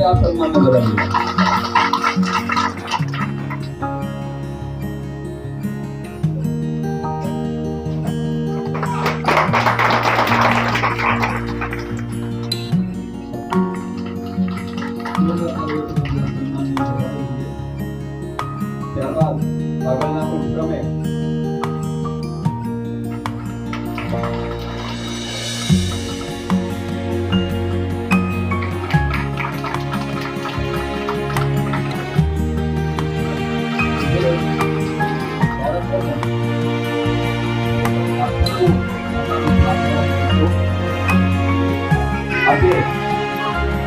વખતે આપણે આ સન્માન કરાવીએ ત્યારબાદ આગળના ઉપક્રમે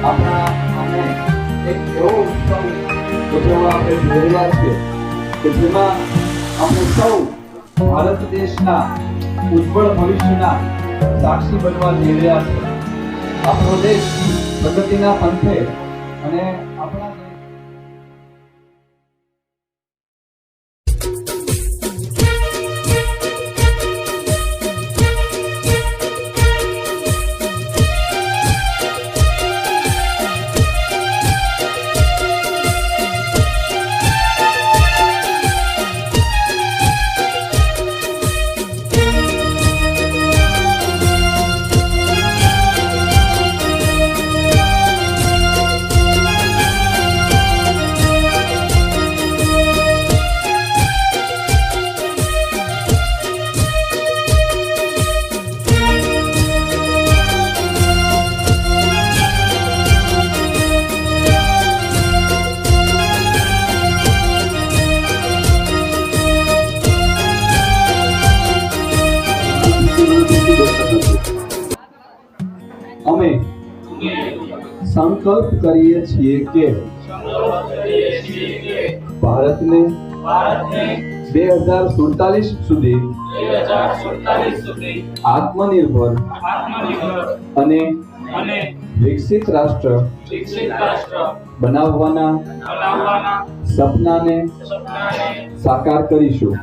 આપણા સામે એક એવો ઉત્સવ ઉજવવા આપણે કે જેમાં આપણે સૌ ભારત દેશના ઉજ્જવળ ભવિષ્યના સાક્ષી બનવા જઈ રહ્યા છે. આપણો દેશ પ્રગતિના પંથે અને આપણા અમે સંકલ્પ કરીએ છીએ કે ભારતને બે હજાર સુડતાલીસ સુધી આત્મનિર્ભર અને વિકસિત રાષ્ટ્ર બનાવવાના સપનાને સાકાર કરીશું.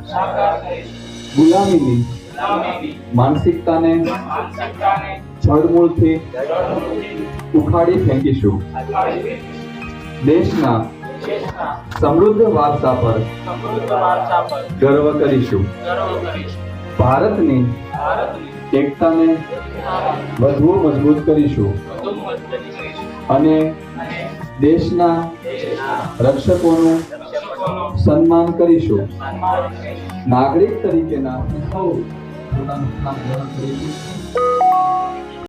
ગુલામીની માનસિકતાને જળમૂળથી ઉખાડી ફેંકીશું. દેશના સમૃદ્ધ વારસા પર ગર્વ કરીશું. ભારતની એકતાને વધુ મજબૂત કરીશું. અને દેશના રક્ષકોનું સન્માન કરીશું. નાગરિક તરીકેના સૌ પોતાનું કામ ગ્રહણ કરીશું